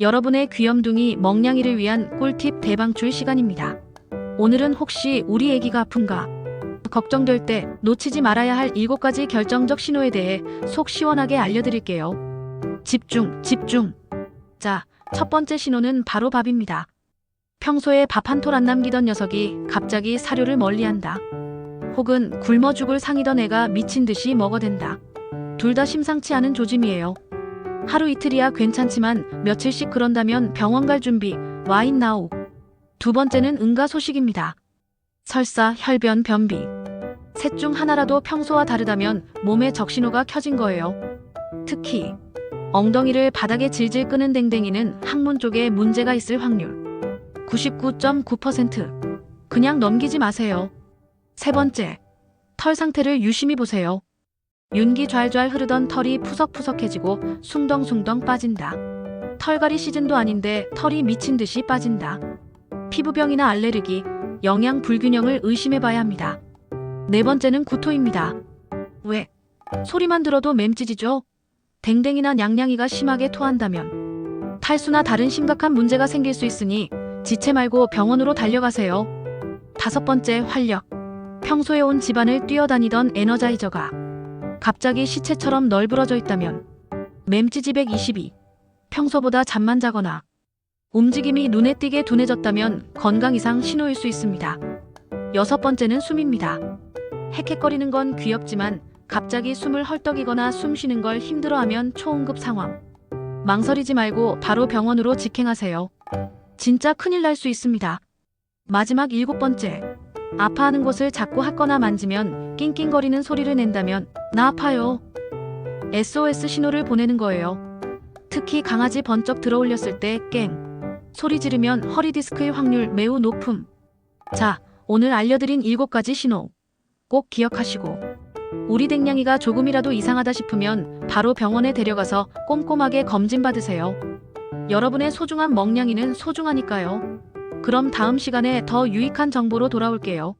여러분의 귀염둥이 멍냥이를 위한 꿀팁 대방출 시간입니다. 오늘은 혹시 우리 애기가 아픈가? 걱정될 때 놓치지 말아야 할 7가지 결정적 신호에 대해 속 시원하게 알려드릴게요. 집중, 집중. 자, 첫 번째 신호는 바로 밥입니다. 평소에 밥 한 톨 안 남기던 녀석이 갑자기 사료를 멀리한다. 혹은 굶어 죽을 상이던 애가 미친 듯이 먹어댄다. 둘 다 심상치 않은 조짐이에요. 하루 이틀이야 괜찮지만 며칠씩 그런다면 병원 갈 준비, 와인 나우. 두 번째는 응가 소식입니다. 설사, 혈변, 변비. 셋 중 하나라도 평소와 다르다면 몸에 적신호가 켜진 거예요. 특히 엉덩이를 바닥에 질질 끄는 댕댕이는 항문 쪽에 문제가 있을 확률 99.9%. 그냥 넘기지 마세요. 세 번째, 털 상태를 유심히 보세요. 윤기 좔좔 흐르던 털이 푸석푸석해지고 숭덩숭덩 빠진다. 털갈이 시즌도 아닌데 털이 미친 듯이 빠진다. 피부병이나 알레르기, 영양 불균형을 의심해 봐야 합니다. 네 번째는 구토입니다. 왜? 소리만 들어도 맴찢이죠? 댕댕이나 냥냥이가 심하게 토한다면 탈수나 다른 심각한 문제가 생길 수 있으니 지체 말고 병원으로 달려가세요. 다섯 번째 활력. 평소에 온 집안을 뛰어다니던 에너자이저가 갑자기 시체처럼 널브러져 있다면 맴찌지 122. 평소보다 잠만 자거나 움직임이 눈에 띄게 둔해졌다면 건강 이상 신호일 수 있습니다. 여섯 번째는 숨입니다. 헥헥거리는 건 귀엽지만 갑자기 숨을 헐떡이거나 숨 쉬는 걸 힘들어하면 초응급 상황. 망설이지 말고 바로 병원으로 직행하세요. 진짜 큰일 날 수 있습니다. 마지막 일곱 번째. 아파하는 곳을 자꾸 핫거나 만지면 낑낑거리는 소리를 낸다면 나 아파요. SOS 신호를 보내는 거예요. 특히 강아지 번쩍 들어올렸을 때 깽. 소리 지르면 허리 디스크의 확률 매우 높음. 자, 오늘 알려드린 일곱 가지 신호. 꼭 기억하시고. 우리 댕냥이가 조금이라도 이상하다 싶으면 바로 병원에 데려가서 꼼꼼하게 검진받으세요. 여러분의 소중한 멍냥이는 소중하니까요. 그럼 다음 시간에 더 유익한 정보로 돌아올게요.